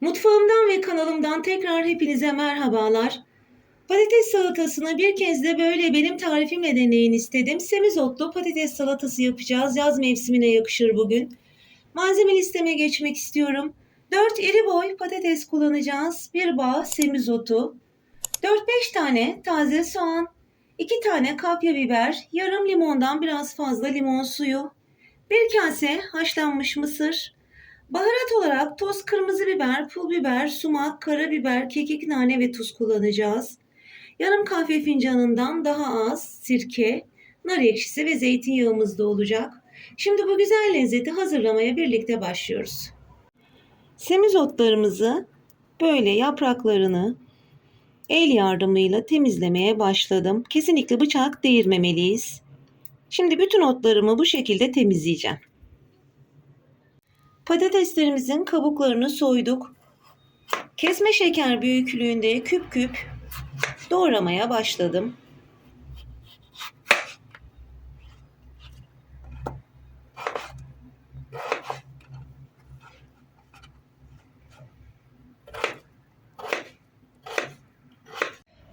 Mutfağımdan ve kanalımdan tekrar hepinize merhabalar. Patates salatasını bir kez de böyle benim tarifimle deneyin istedim. Semizotlu patates salatası yapacağız. Yaz mevsimine yakışır bugün. Malzeme listeme geçmek istiyorum. 4 iri boy patates kullanacağız. 1 bağ semizotu. 4-5 tane taze soğan. 2 tane kapya biber. Yarım limondan biraz fazla limon suyu. 1 kase haşlanmış mısır. Baharat olarak toz kırmızı biber, pul biber, sumak, karabiber, kekik, nane ve tuz kullanacağız. Yarım kahve fincanından daha az sirke, nar ekşisi ve zeytinyağımız da olacak. Şimdi bu güzel lezzeti hazırlamaya birlikte başlıyoruz. Semizotlarımızı böyle yapraklarını el yardımıyla temizlemeye başladım. Kesinlikle bıçak değirmemeliyiz. Şimdi bütün otlarımı bu şekilde temizleyeceğim. Patateslerimizin kabuklarını soyduk. Kesme şeker büyüklüğünde küp küp doğramaya başladım.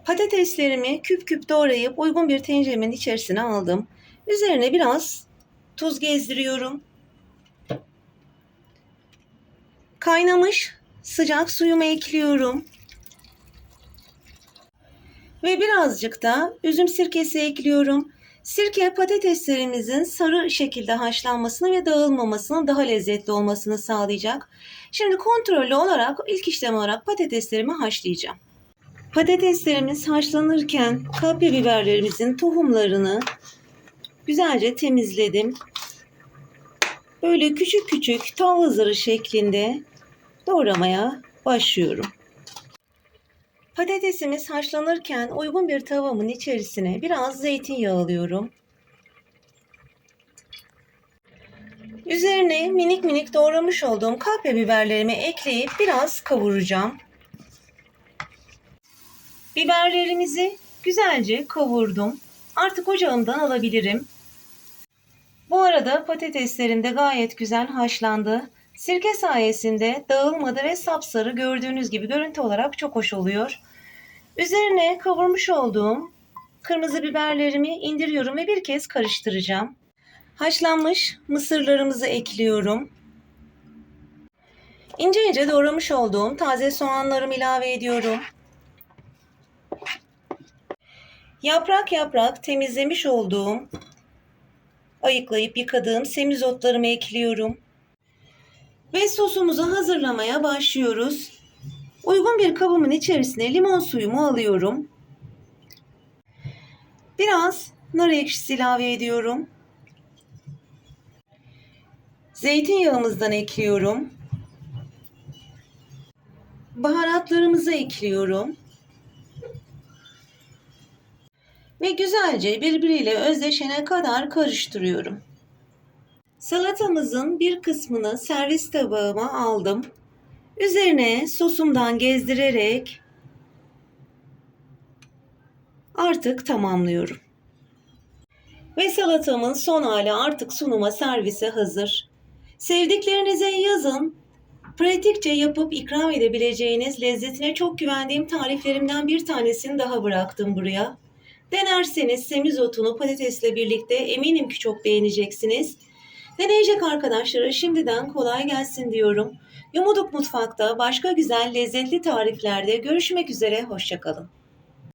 Patateslerimi küp küp doğrayıp uygun bir tenceremin içerisine aldım. Üzerine biraz tuz gezdiriyorum. Kaynamış sıcak suyumu ekliyorum. Ve birazcık da üzüm sirkesi ekliyorum. Sirke patateslerimizin sarı şekilde haşlanmasını ve dağılmamasını daha lezzetli olmasını sağlayacak. Şimdi kontrollü olarak ilk işlem olarak patateslerimi haşlayacağım. Patateslerimiz haşlanırken kapya biberlerimizin tohumlarını güzelce temizledim. Böyle küçük küçük tavla zarı şeklinde doğramaya başlıyorum. Patatesimiz haşlanırken uygun bir tavamın içerisine biraz zeytinyağı alıyorum. Üzerine minik minik doğramış olduğum kapya biberlerimi ekleyip biraz kavuracağım. Biberlerimizi güzelce kavurdum. Artık ocağımdan alabilirim. Bu arada patateslerim de gayet güzel haşlandı. Sirke sayesinde dağılmadı ve sapsarı gördüğünüz gibi görüntü olarak çok hoş oluyor. Üzerine kavurmuş olduğum kırmızı biberlerimi indiriyorum ve bir kez karıştıracağım. Haşlanmış mısırlarımızı ekliyorum. İnce ince doğramış olduğum taze soğanlarımı ilave ediyorum. Yaprak yaprak temizlemiş olduğum, ayıklayıp yıkadığım semizotlarımı ekliyorum. Ve sosumuzu hazırlamaya başlıyoruz. Uygun bir kabımın içerisine limon suyumu alıyorum. Biraz nar ekşisi ilave ediyorum. Zeytinyağımızdan ekliyorum. Baharatlarımızı ekliyorum. Ve güzelce birbiriyle özdeşene kadar karıştırıyorum. Salatamızın bir kısmını servis tabağıma aldım. Üzerine sosumdan gezdirerek artık tamamlıyorum. Ve salatamın son hali artık sunuma servise hazır. Sevdiklerinize yazın. Pratikçe yapıp ikram edebileceğiniz lezzetine çok güvendiğim tariflerimden bir tanesini daha bıraktım buraya. Denerseniz semizotunu patatesle birlikte eminim ki çok beğeneceksiniz. Deneyecek arkadaşlara şimdiden kolay gelsin diyorum. Yumuduk Mutfak'ta başka güzel lezzetli tariflerde görüşmek üzere, hoşçakalın.